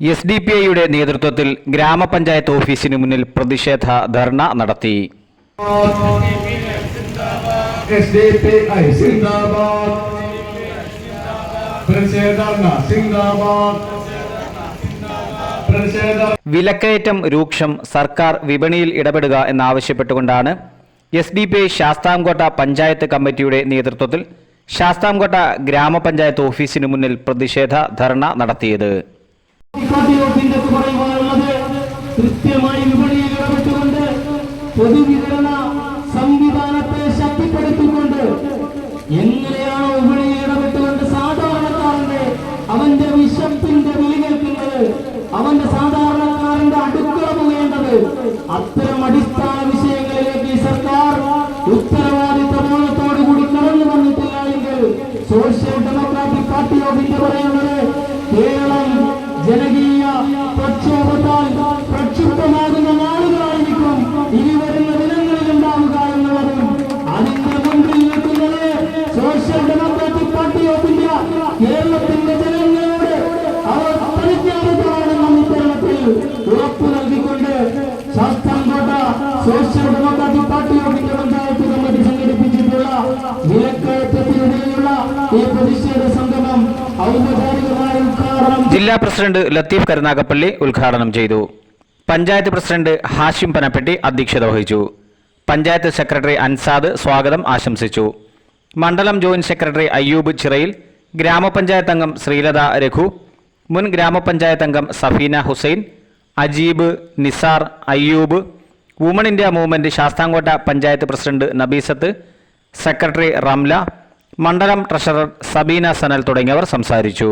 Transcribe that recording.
S D P ഐയുടെ നേതൃത്വത്തിൽ ഗ്രാമപഞ്ചായത്ത് ഓഫീസിന് മുന്നിൽ പ്രതിഷേധ ധർണ നടത്തി. വിലക്കയറ്റം രൂക്ഷം സർക്കാർ വിപണിയിൽ ഇടപെടുക എന്നാവശ്യപ്പെട്ടുകൊണ്ടാണ് S D P I Sasthamkotta panchayat കമ്മിറ്റിയുടെ നേതൃത്വത്തിൽ ശാസ്താംകോട്ട ഗ്രാമപഞ്ചായത്ത് ഓഫീസിന് മുന്നിൽ പ്രതിഷേധ ധർണ നടത്തിയത്. പറയുവാനുള്ളത് കൃത്യമായി വിപണിയിൽ ഇടപെട്ടുകൊണ്ട് പൊതുവിതരണ സംവിധാനത്തെ ശക്തിപ്പെടുത്തിക്കൊണ്ട് എങ്ങനെയാണോ വിപണിയിൽ ഇടപെട്ടുകൊണ്ട് സാധാരണക്കാരന്റെ അവന്റെ വിശപ്പിന്റെ വിളി കേൾക്കുന്നത് അവന്റെ സാധാരണക്കാരന്റെ അടുക്കള പോകേണ്ടത് അത്തരം അടിസ്ഥാന വിഷയങ്ങളിലേക്ക് സർക്കാർ ഉത്തരവാദിത്തബോധത്തോടു കൂടി കടന്നു വന്നിട്ടില്ല എങ്കിൽ social democratic party of India പറയുന്നത് ജനകീയ പ്രക്ഷോഭത്താൽ പ്രക്ഷുബ്ധമാകുന്ന നാളുകളായിരിക്കും ഇനി വരുന്ന ദിനങ്ങളിൽ ഉണ്ടാവുക എന്നുള്ളതും. അതിന്റെ മുമ്പിൽ നിൽക്കുന്നത് social democratic party of India കേരളത്തിന്റെ ജനങ്ങളോട് അവർ പ്രതിജ്ഞാബദ്ധമാണെന്ന ഇത്തരണത്തിൽ ഉറപ്പു നൽകിക്കൊണ്ട് Sasthamkotta social democratic party of India panchayat committee സംഘടിപ്പിച്ചിട്ടുള്ള വിലക്കയറ്റത്തിനിടെയുള്ള ഈ പ്രതിഷേധ സംഗമം ഉദ്ഘാടനം ജില്ലാ പ്രസിഡന്റ് ലത്തീഫ് കരുനാഗപ്പള്ളി ഉദ്ഘാടനം ചെയ്തു. പഞ്ചായത്ത് പ്രസിഡന്റ് ഹാഷിം പനപ്പെട്ടി അധ്യക്ഷത വഹിച്ചു. പഞ്ചായത്ത് സെക്രട്ടറി അൻസാദ് സ്വാഗതം ആശംസിച്ചു. മണ്ഡലം ജോയിന്റ് സെക്രട്ടറി അയ്യൂബ് ചിറയിൽ ഗ്രാമപഞ്ചായത്ത് അംഗം ശ്രീലത രഘു മുൻ ഗ്രാമപഞ്ചായത്ത് അംഗം Safeena Hussain Ajeeb Nisar Ayyub women India movement Sasthamkotta panchayat president Nabeesath secretary Ramla മണ്ഡലം ട്രഷറർ സബീന സനൽ തുടങ്ങിയവർ സംസാരിച്ചു.